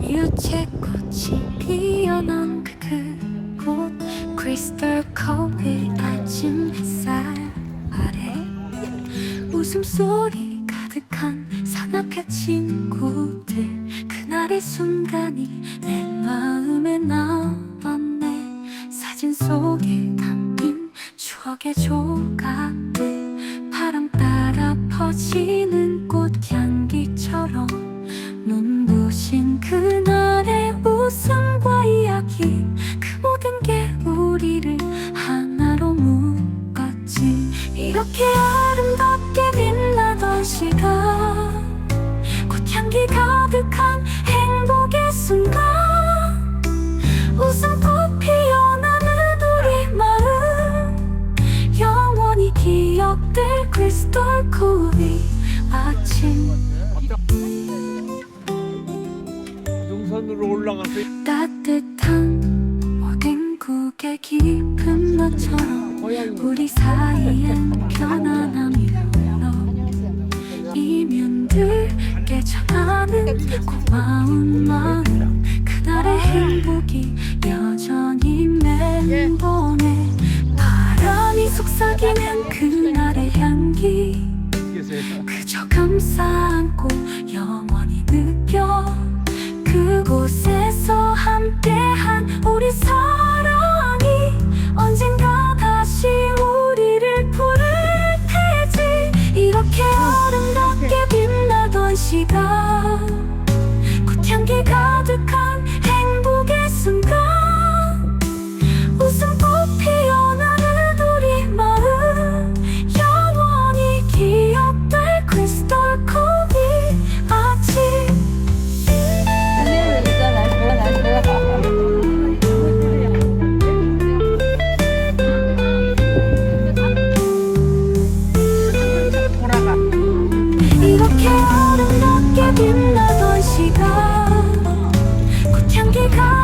유채꽃이 피어난 그곳 크리스탈 코의 아침 햇살 아래. 웃음소리 가득한 사납게 친구들 그날의 순간이 내 마음에 남았네. 사진 속에 담긴 추억의 조각들. 바람 따라 퍼지는 꽃향기처럼 눈부신 그날의 웃음과 이야기. 그 모든 게 우리를 하나로 묶었지. 이렇게 아름답게 빛나던 시간 내 크리스털 콜이 아침. 용산으로 올라가서 따뜻한 모든 국의 깊은 너처럼 우리 사이엔 편안함이 흘러 이면들게 전하는 고마운 마음 그날의 행복이 여전히 맴보네. 바람이 속삭이는 그날. 그저 감싸 안고 영원히 느껴. 그곳에서 함께한 우리 사랑이 언젠가 다시 우리를 부를 테지. 이렇게 아름답게 빛나던 시간. 빛나던 시간. 꽃향기가